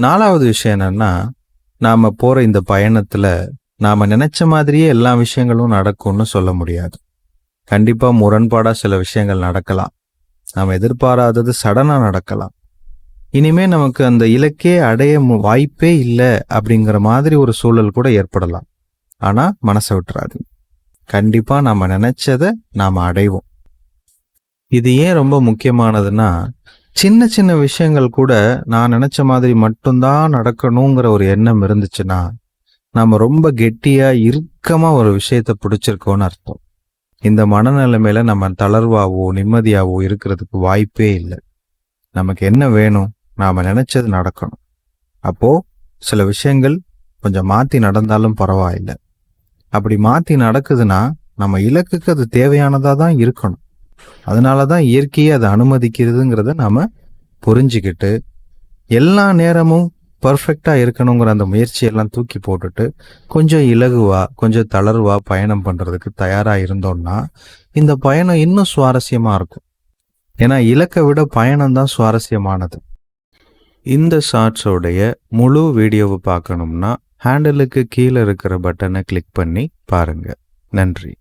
நாலாவது விஷயம் என்னன்னா நாம போற இந்த பயணத்துல நாம நினைச்ச மாதிரியே எல்லா விஷயங்களும் நடக்கும்னு சொல்ல முடியாது. கண்டிப்பா முரண்பாடா சில விஷயங்கள் நடக்கலாம். நாம எதிர்பாராதது சடனா நடக்கலாம். இனிமே நமக்கு அந்த இலக்கே அடைய வாய்ப்பே இல்லை அப்படிங்கிற மாதிரி ஒரு சூழல் கூட ஏற்படலாம். ஆனா மனசை விட்டுறாது கண்டிப்பா நாம நினைச்சதை நாம அடைவோம். இது ஏன் ரொம்ப முக்கியமானதுன்னா சின்ன சின்ன விஷயங்கள் கூட நான் நினைச்ச மாதிரி மட்டும்தான் நடக்கணுங்கிற ஒரு எண்ணம் இருந்துச்சுன்னா நம்ம ரொம்ப கெட்டியா இறுக்கமா ஒரு விஷயத்த பிடிச்சிருக்கோம்னு அர்த்தம். இந்த மனநிலைமையில நம்ம தளர்வாவோ நிம்மதியாவோ இருக்கிறதுக்கு வாய்ப்பே இல்லை. நமக்கு என்ன வேணும்? நாம நினைச்சது நடக்கணும். அப்போ சில விஷயங்கள் கொஞ்சம் மாத்தி நடந்தாலும் பரவாயில்லை. அப்படி மாத்தி நடக்குதுன்னா நம்ம இலக்குக்கு அது தேவையானதா தான் இருக்கணும். அதனால தான் இயற்கையை அதை அனுமதிக்கிறதுங்கிறத நாம் புரிஞ்சுக்கிட்டு எல்லா நேரமும் பர்ஃபெக்டாக இருக்கணுங்கிற அந்த முயற்சியெல்லாம் தூக்கி போட்டுட்டு கொஞ்சம் இலகுவா கொஞ்சம் தளர்வா பயணம் பண்ணுறதுக்கு தயாராக இருந்தோம்னா இந்த பயணம் இன்னும் சுவாரஸ்யமாக இருக்கும். ஏன்னா இலக்கை விட பயணம் தான் சுவாரஸ்யமானது. இந்த ஷார்ட்ஸோடைய முழு வீடியோவை பார்க்கணும்னா ஹேண்டலுக்கு கீழே இருக்கிற பட்டனை கிளிக் பண்ணி பாருங்கள் நன்றி.